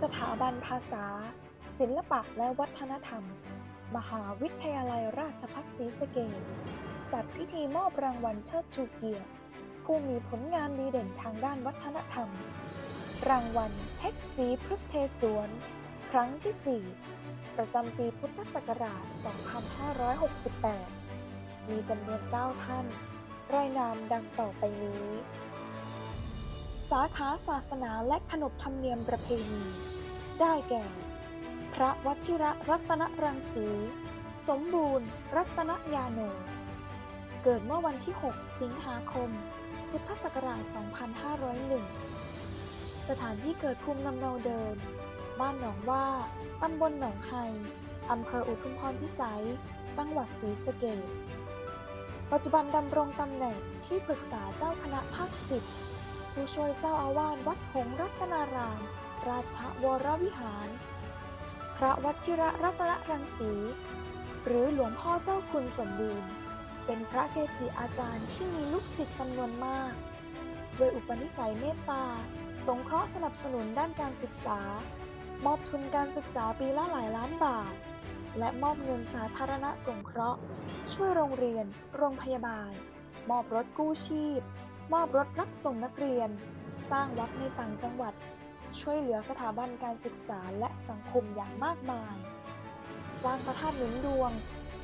สถาบันภาษา ศิลปะและวัฒนธรรม มหาวิทยาลัยราชภัฏศรีสะเกษจัดพิธีมอบรางวัลเชิดชูเกียรติ ผู้มีผลงานดีเด่นทางด้านวัฒนธรรม รางวัลเพชรศรีพฤกเทศวน ครั้งที่ 4 ประจำปีพุทธศักราช 2568 มีจำนวน 9 ท่าน รายนามดังต่อไปนี้ สาขาศาสนาและขนบธรรมเนียมประเพณี ได้แก่ พระวชิระรัตนรังสี สมบูรณ์ รัตนยาโน เกิดเมื่อวันที่ 6 สิงหาคม พุทธศักราช 2501 สถานที่เกิดภูมิลำเนาเดิม บ้านหนองว่า ตำบลหนองไฮอำเภออุทุมพรพิสัย จังหวัดศรีสะเกษปัจจุบันดำรงตำแหน่งที่ปรึกษาเจ้าคณะภาคสิบ ผู้ช่วยเจ้าอาวาสวัดหงรัตนาราม ราชวรวิหาร พระวัชิระรัตนรังสี หรือหลวงพ่อเจ้าคุณสมบูรณ์ เป็นพระเกจิอาจารย์ที่มีลูกศิษย์จำนวนมาก ด้วยอุปนิสัยเมตตา สงเคราะห์สนับสนุนด้านการศึกษา มอบทุนการศึกษาปีละหลายล้านบาท และมอบเงินสาธารณสงเคราะห์ ช่วยโรงเรียน โรงพยาบาล มอบรถกู้ชีพ มอบรถรับส่งนักเรียน สร้างวัดในต่างจังหวัด ช่วยเหลือสถาบันการศึกษาและสังคมอย่างมากมาย สร้างพระธาตุหนุนดวง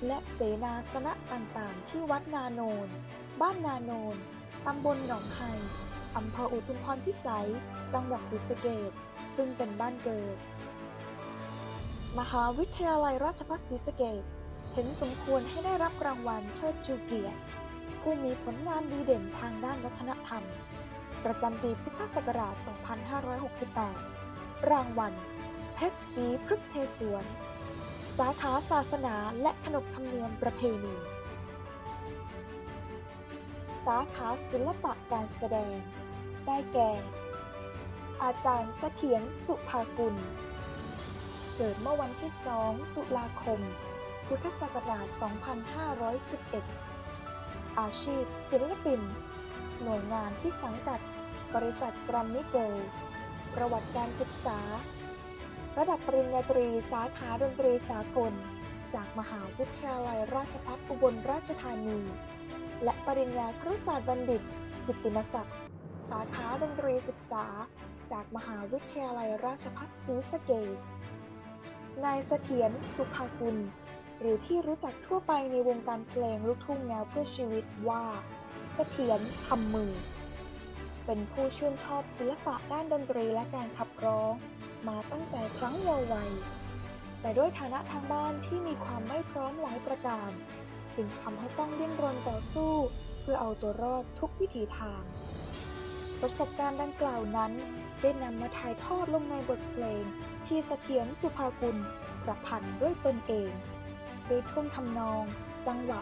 และเสนาสนะต่างๆ ที่วัดนาโนน บ้านนาโนน ตำบลหนองไฮอำเภออุทุมพรพิสัย จังหวัดศรีสะเกษซึ่งเป็นบ้านเกิด มหาวิทยาลัยราชภัฏศรีสะเกษเห็นสมควรให้ได้รับรางวัลเชิดชูเกียรติ ผู้มีผลงานดีเด่นทางด้านวัฒนธรรม ประจำปีพุทธศักราช 2568 รางวัลเพชรศรีพฤกษ์เทศวน สาขาศาสนาและขนบธรรมเนียมประเพณี สาขาศิลปะการแสดง ได้แก่ อาจารย์เสถียรสุภากุล เกิดเมื่อวันที่ 2 ตุลาคม พุทธศักราช 2511 อาชีพ ศิลปิน หน่วยงานที่สังกัด บริษัทกรัมมิโกลประวัติการศึกษา ระดับปริญญาตรีสาขาดนตรีสากล จากมหาวิทยาลัยราชภัฏอุบลราชธานี และปริญญาครุศาสตร์บัณฑิต กิตติมศักดิ์ สาขาดนตรีศึกษา จากมหาวิทยาลัยราชภัฏศรีสะเกษนายเสถียรสุภากุล หรือที่รู้จักทั่วไปในวงการเพลงลูกทุ่งแนวเพื่อชีวิตว่า เสถียรทำมือ เป็นผู้ชื่นชอบศิลปะด้านดนตรีและการขับร้อง มาตั้งแต่ครั้งเยาว์วัย แต่ด้วยฐานะทางบ้านที่มีความไม่พร้อมหลายประการ จึงทำให้ต้องดิ้นรนต่อสู้ เพื่อเอาตัวรอดทุกวิถีทาง ประสบการณ์ดังกล่าวนั้น ได้นำมาถ่ายทอดลงในบทเพลงที่เสถียรสุภากุลประพันธ์ด้วยตนเอง โดยท่วงทำนอง จังหวะ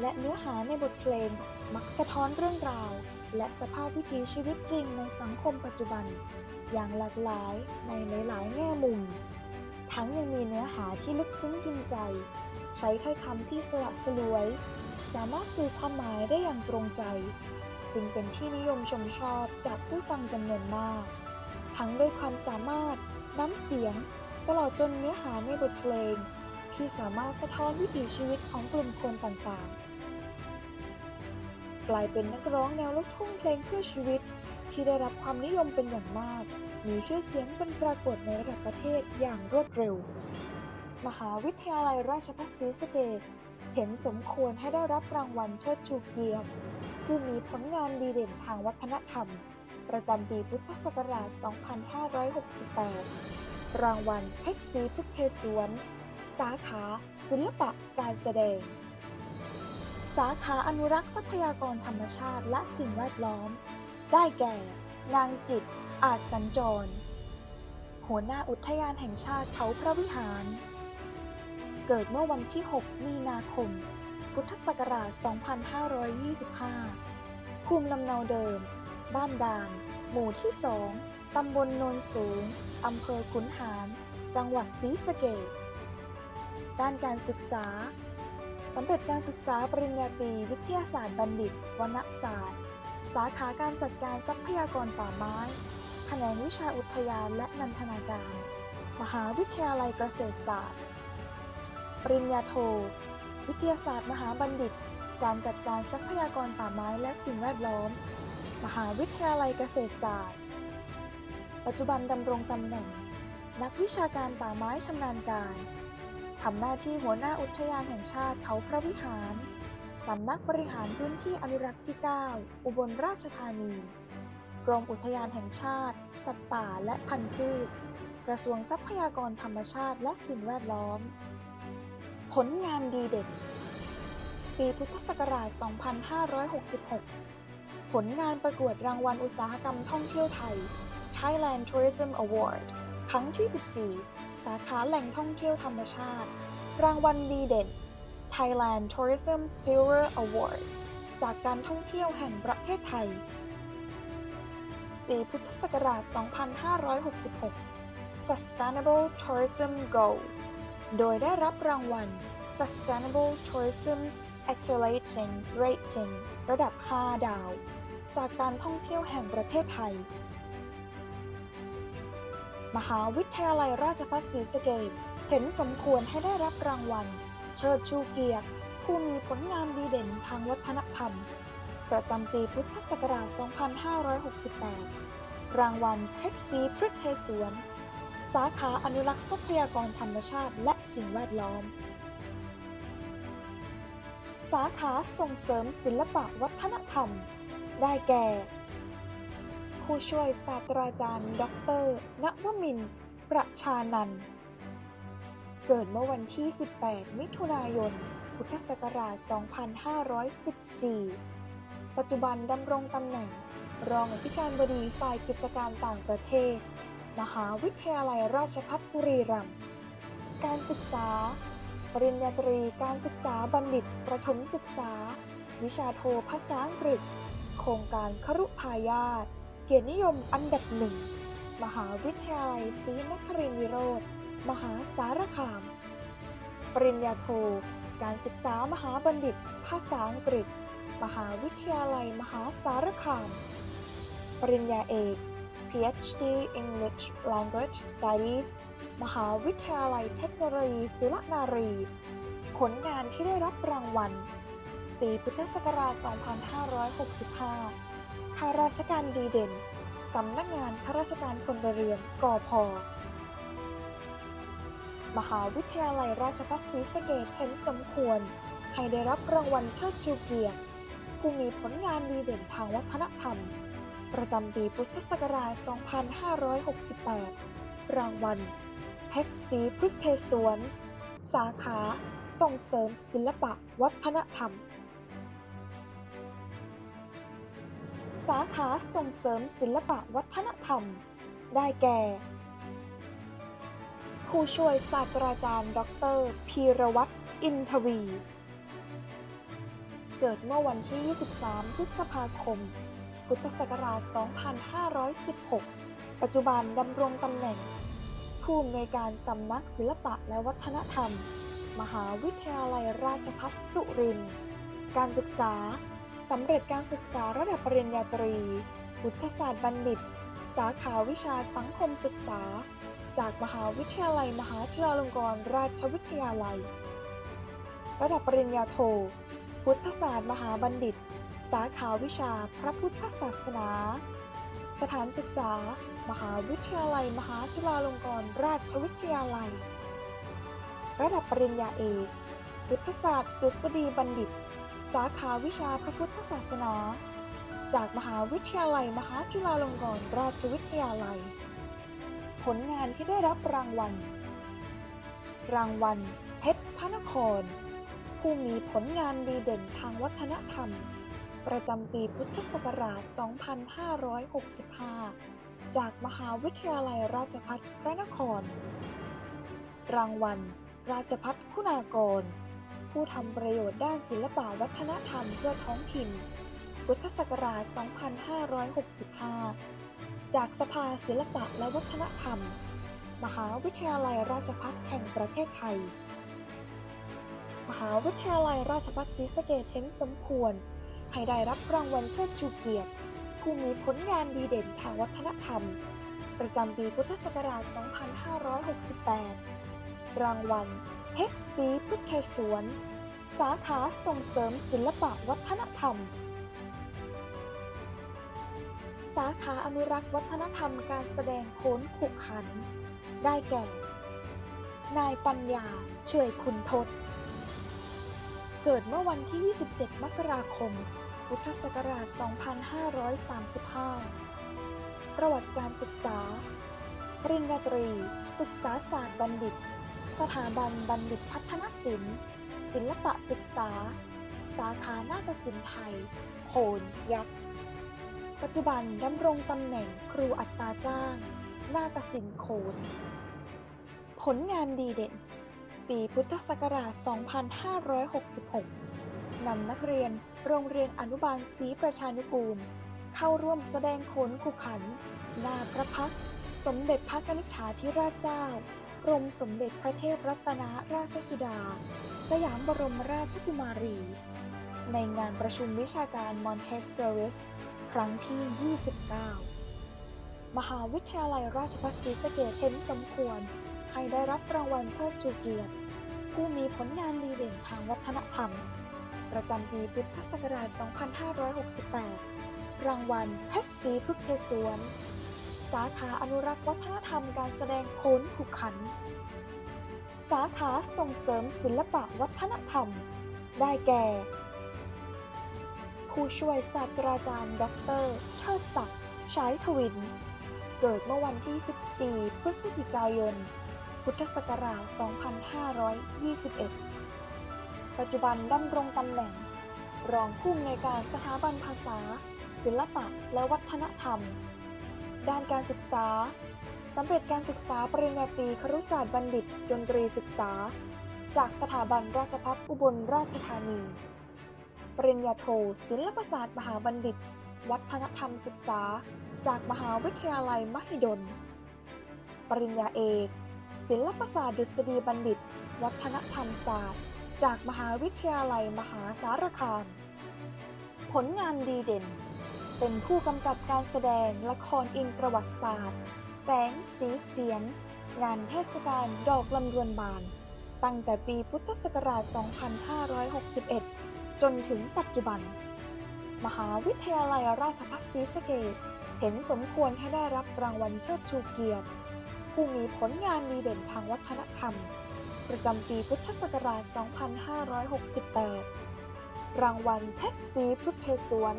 และเนื้อหาในบทเพลง มักสะท้อนเรื่องราว และสภาพวิถีชีวิตจริงในสังคมปัจจุบัน อย่างหลากหลายในหลายๆ แง่มุม ทั้งยังมีเนื้อหาที่ลึกซึ้งกินใจ ใช้ถ้อยคำที่สละสลวย สามารถสื่อความหมายได้อย่างตรงใจ จึงเป็นที่นิยมชมชอบจากผู้ฟังจำนวนมาก ทั้งด้วยความสามารถ น้ำเสียง ตลอดจนเนื้อหาในบทเพลง ที่สามารถสะท้อนวิถีชีวิตของกลุ่มคนต่างๆ กลายเป็นนักร้องแนวลูกทุ่งเพลงเพื่อชีวิต ที่ได้รับความนิยมเป็นอย่างมาก มีชื่อเสียงเป็นปรากฏในระดับประเทศอย่างรวดเร็ว มหาวิทยาลัยราชภัฏศรีสะเกษเห็นสมควรให้ได้รับรางวัลเชิดชูเกียรติ ผู้มีผลงานดีเด่นทางวัฒนธรรม ประจำปีพุทธศักราช 2568 รางวัลเพชรศรีพุทธเทศวน สาขา ศิลปะการแสดง สาขาอนุรักษ์ทรัพยากรธรรมชาติและสิ่งแวดล้อม ได้แก่ นางจิต อาจสัญจร หัวหน้าอุทยานแห่งชาติเขาพระวิหาร เกิดเมื่อวันที่ 6 มีนาคม พุทธศักราช 2525 ภูมิลำเนาเดิม บ้านดาน หมู่ที่ 2 ตำบลโนนสูง อำเภอขุนหาร จังหวัดศรีสะเกษ ด้านการศึกษา สำเร็จการศึกษาปริญญาตรีวิทยาศาสตร์บัณฑิตวณศาสตร์ สาขาการจัดการทรัพยากรป่าไม้ แขนงวิชาอุทยานและนันทนาการ มหาวิทยาลัยเกษตรศาสตร์ ปริญญาโท วิทยาศาสตร์ มหาบัณฑิต การจัดการทรัพยากรป่าไม้และสิ่งแวดล้อม มหาวิทยาลัยเกษตรศาสตร์ ปัจจุบันดำรงตำแหน่ง นักวิชาการป่าไม้ชำนาญการ ทำหน้าที่หัวหน้าอุทยานแห่งชาติเขาพระวิหาร สำนักบริหารพื้นที่อนุรักษ์ที่ 9 อุบลราชธานี กรมอุทยานแห่งชาติ สัตว์ป่าและพันธุ์พืช กระทรวงทรัพยากรธรรมชาติและสิ่งแวดล้อม ผลงานดีเด่น ปีพุทธศักราช 2566 ผลงานประกวดรางวัลอุตสาหกรรมท่องเที่ยวไทย Thailand Tourism Award ครั้งที่ 14 สาขาแหล่งท่องเที่ยวธรรมชาติ รางวัลดีเด่น Thailand Tourism Silver Award จากการท่องเที่ยวแห่งประเทศไทย ปีพุทธศักราช 2566 Sustainable Tourism Goals โดยได้รับรางวัล Sustainable Tourism Accelerating Rating ระดับ 5 ดาว จากการท่องเที่ยวแห่งประเทศไทย มหาวิทยาลัยราชภัฏศรีสะเกษเห็นสมควรให้ได้รับรางวัล เชิดชูเกียรติ ผู้มีผลงานดีเด่นทางวัฒนธรรม ประจำปีพุทธศักราช 2568 รางวัลเพชรศรีพฤกษ์เทศวน สาขาอนุรักษ์ทรัพยากรธรรมชาติและสิ่งแวดล้อม สาขาส่งเสริมศิลปะวัฒนธรรม ได้แก่ ผู้ช่วยศาสตราจารย์ ดรณวมิน ประชานัน เกิดเมื่อวันที่ 18 มิถุนายน พุทธศักราช 2514 ปัจจุบันดำรงตำแหน่ง รองอธิการบดีฝ่ายกิจการต่างประเทศ มหาวิทยาลัยราชภัฏบุรีรัมย์ การศึกษา ปริญญาตรีการศึกษาบัณฑิตประถมศึกษา วิชาโทภาษาอังกฤษโครงการครุทายาท เกียรตินิยมอันดับหนึ่ง มหาวิทยาลัยศรีนครินทรวิโรธ มหาสารคาม ปริญญาโท การศึกษามหาบัณฑิต ภาษาอังกฤษ มหาวิทยาลัยมหาสารคาม ปริญญาเอก PhD English Language Studies มหาวิทยาลัยเทคโนโลยีสุรนารี ผลงานที่ได้รับรางวัล ปีพุทธศักราช 2565 ข้าราชการดีเด่น สำนักงานข้าราชการพลเรือนกอพมหาวิทยาลัยราชภัฏศรีสะเกษเห็นสมควร ให้ได้รับรางวัลเชิดชูเกียรติ ผู้มีผลงานดีเด่นทางวัฒนธรรม ประจำปีพุทธศักราช 2568 รางวัล เพชรศรีพฤกษ์เทศวน สาขา ส่งเสริมศิลปะวัฒนธรรม สาขาส่งเสริมศิลปะวัฒนธรรม ได้แก่ ผู้ช่วยศาสตราจารย์ ดรพีรวัตรอินทวี เกิดเมื่อวันที่ 23 พฤษภาคม พุทธศักราช 2516 ปัจจุบันดำรงตำแหน่ง ผู้อำนวยการสำนักศิลปะและวัฒนธรรม มหาวิทยาลัยราชภัฏสุรินทร์ การศึกษา สำเร็จการศึกษาระดับปริญญาตรี พุทธศาสตร์บัณฑิต สาขาวิชาสังคมศึกษา จากมหาวิทยาลัยมหาจุฬาลงกรณราชวิทยาลัย ระดับปริญญาโท พุทธศาสตร์มหาบัณฑิต สาขาวิชาพระพุทธศาสนา สถานศึกษา มหาวิทยาลัยมหาจุฬาลงกรณราชวิทยาลัย ระดับปริญญาเอก พุทธศาสตร์ดุษฎีบัณฑิต สาขาวิชาพระพุทธศาสนา จากมหาวิทยาลัยมหาจุฬาลงกรณราชวิทยาลัย ผลงานที่ได้รับรางวัล รางวัล เพชรพระนคร ผู้มีผลงานดีเด่นทางวัฒนธรรม ประจำปีพุทธศักราช 2565 จากมหาวิทยาลัยราชภัฏพระนคร รางวัล ราชพัฒคุณากร ผู้ทำประโยชน์ด้านศิลปวัฒนธรรมเพื่อท้องถิ่น พุทธศักราช 2565 จากสภาศิลปะและวัฒนธรรม มหาวิทยาลัยราชภัฏแห่งประเทศไทย มหาวิทยาลัยราชภัฏศรีสะเกษเห็นสมควร ให้ได้รับรางวัลเชิดชูเกียรติ ผู้มีผลงานดีเด่นทางวัฒนธรรม ประจำปีพุทธศักราช 2568 รางวัล เพชรศรีพุทธสวน สาขาส่งเสริมศิลปะวัฒนธรรม สาขาอนุรักษ์วัฒนธรรมการแสดงโขนขุกขัน ได้แก่ นายปัญญาเฉยคุณทศ เกิดเมื่อวันที่ 27 มกราคม พุทธศักราช 2535 ประวัติการศึกษา ปริญญาตรี ศึกษาศาสตร์บัณฑิต สถาบันบัณฑิตพัฒนศิลป์ ศิลปะศึกษา สาขานาฏศิลป์ไทย โขนยักษ์ ปัจจุบันดำรงตำแหน่งครูอัตราจ้าง นาฏศิลป์โขน ผลงานดีเด่น ปีพุทธศักราช 2566 นำนักเรียนโรงเรียนอนุบาลศรีประชานุกูล เข้าร่วมแสดงโขนขุขัน หน้าพระพัก สมเด็จพระนิษฐาธิราชเจ้า กรมสมเด็จพระเทพรัตนราชสุดา สยามบรมราชกุมารี ในงานประชุมวิชาการมอนเทสเซอริสครั้งที่ 29 มหาวิทยาลัยราชภัฏศรีสะเกษเห็นสมควร ให้ได้รับรางวัลเชิดชูเกียรติ ผู้มีผลงานดีเด่นทางวัฒนธรรม ประจำปีพุทธศักราช 2568 รางวัลเพชรศรีพุทธสวน สาขาอนุรักษ์วัฒนธรรมการแสดงโขนขุขัน สาขาส่งเสริมศิลปะวัฒนธรรม ได้แก่ ผู้ช่วยศาสตราจารย์ ดร เชิดศักดิ์ฉายทวิน เกิดเมื่อวันที่ 14 พฤศจิกายน พุทธศักราช 2521 ปัจจุบันดำรงตำแหน่ง รองผู้อำนวยการสถาบันภาษา ศิลปะและวัฒนธรรม ด้านการศึกษาสำเร็จการศึกษาปริญญาตรีครุศาสตร์บัณฑิต ดนตรีศึกษา จากสถาบันราชภัฏอุบลราชธานี ปริญญาโทศิลปศาสตร์มหาบัณฑิต วัฒนธรรมศึกษา จากมหาวิทยาลัยมหิดล ปริญญาเอก ศิลปศาสตร์ดุษฎีบัณฑิต วัฒนธรรมศาสตร์ จากมหาวิทยาลัยมหาสารคาม ผลงานดีเด่น เป็นผู้กำกับการแสดงละครอิงประวัติศาสตร์ แสงสีเสียง งานเทศกาลดอกลำดวนบาน ตั้งแต่ปีพุทธศักราช 2561 จนถึงปัจจุบัน มหาวิทยาลัยราชภัฏศรีสะเกษเห็นสมควรให้ได้รับรางวัลเชิดชูเกียรติ ผู้มีผลงานดีเด่นทางวัฒนธรรม ประจำปีพุทธศักราช 2568 รางวัลเพชรศรีพุทธสวน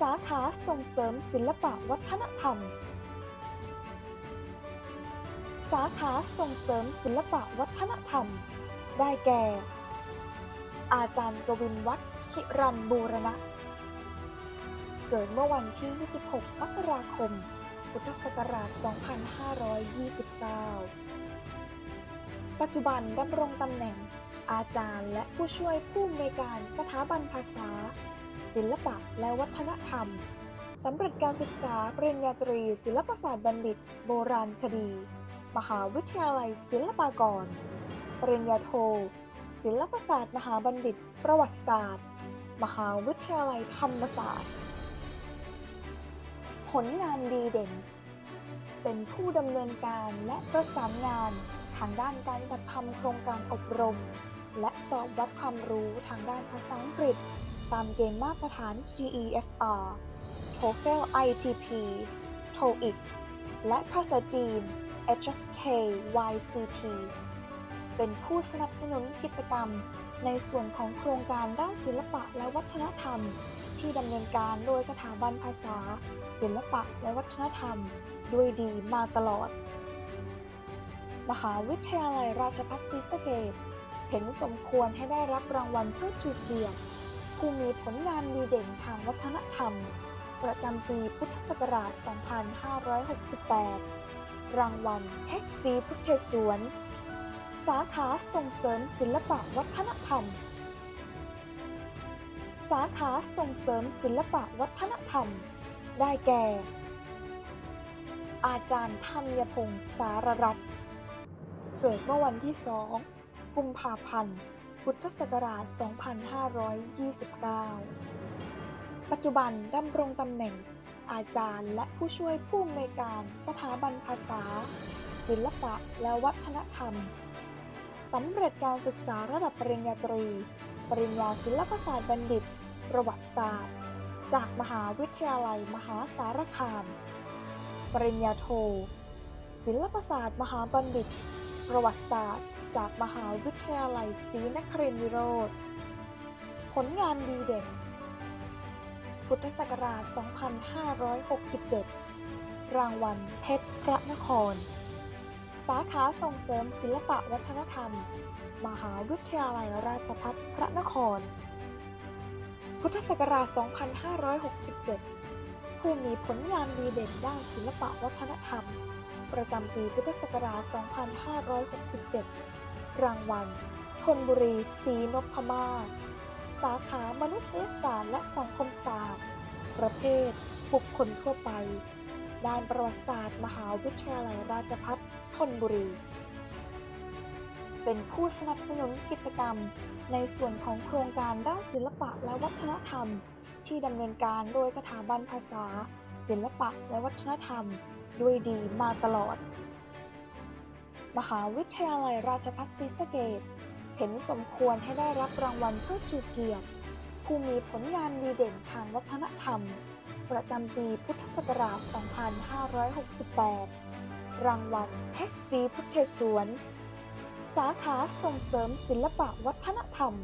สาขาส่งเสริมศิลปะวัฒนธรรม สาขาส่งเสริมศิลปะวัฒนธรรม ได้แก่ อาจารย์กวินวัฒน์หิรันบูรณะ เกิดเมื่อวันที่ 26 มกราคม พุทธศักราช 2529 ปัจจุบันดำรงตำแหน่งอาจารย์และผู้ช่วยผู้อำนวยการสถาบันภาษา ศิลปะและวัฒนธรรม สำเร็จการศึกษาปริญญาตรี ศิลปศาสตร์บัณฑิต โบราณคดี มหาวิทยาลัยศิลปากร ปริญญาโท ศิลปศาสตร์ มหาบัณฑิต ประวัติศาสตร์ มหาวิทยาลัยธรรมศาสตร์ ผลงานดีเด่น เป็นผู้ดำเนินการและประสานงานทางด้านการจัดทำโครงการอบรม และสอบวัดความรู้ทางด้านภาษาอังกฤษ ตามเกณฑ์มาตรฐาน CEFR TOEFL ITP TOEIC และภาษาจีน HSK YCT เป็นผู้สนับสนุนกิจกรรม ในส่วนของโครงการด้านศิลปะและวัฒนธรรม ที่ดำเนินการโดยสถาบันภาษา ศิลปะและวัฒนธรรม ด้วยดีมาตลอด มหาวิทยาลัยราชภัฏศรีสะเกษเห็นสมควรให้ได้รับรางวัลเชิดชูเกียรติ ผู้มีผลงานดีเด่นทางวัฒนธรรม ประจำปีพุทธศักราช 2568 รางวัลเพชรศรีพุทธสวน สาขาส่งเสริมศิลปะวัฒนธรรม สาขาส่งเสริมศิลปะวัฒนธรรม ได้แก่ อาจารย์ธัญพงศ์สารรัตน์เกิดเมื่อวันที่ 2 กุมภาพันธ์ พุทธศักราช 2529 ปัจจุบันดำรงตำแหน่ง อาจารย์และผู้ช่วยผู้อำนวยการสถาบันภาษา ศิลปะและวัฒนธรรม สำเร็จการศึกษาระดับปริญญาตรี ปริญญาศิลปศาสตร์บัณฑิต ประวัติศาสตร์ จากมหาวิทยาลัยมหาสารคาม ปริญญาโท ศิลปศาสตร์ มหาบัณฑิต ประวัติศาสตร์ จากมหาวิทยาลัยศรีนครินทรวิโรธ ผลงานดีเด่น พุทธศักราช 2567 รางวัลเพชรพระนคร สาขาส่งเสริมศิลปะวัฒนธรรม มหาวิทยาลัยราชภัฏพระนคร พุทธศักราช 2567 ผู้มีผลงานดีเด่นด้านศิลปะวัฒนธรรมประจำปีพุทธศักราช 2567 รางวัลธนบุรีศรีนพมาศสาขามนุษยศาสตร์และสังคมศาสตร์ ประเภทบุคคลทั่วไป ด้านประวัติศาสตร์ มหาวิทยาลัยราชภัฏธนบุรี เป็นผู้สนับสนุนกิจกรรม ในส่วนของโครงการด้านศิลปะและวัฒนธรรม ที่ดำเนินการโดยสถาบันภาษา ศิลปะและวัฒนธรรม ด้วยดีมาตลอด มหาวิทยาลัยราชภัฏศรีสะเกษเห็นสมควรให้ได้รับรางวัลเทิดชูเกียรติ ผู้มีผลงานดีเด่นทางวัฒนธรรม ประจำปีพุทธศักราช 2568 รางวัลเพชรศรีพุทธสวน สาขาส่งเสริมศิลปะวัฒนธรรม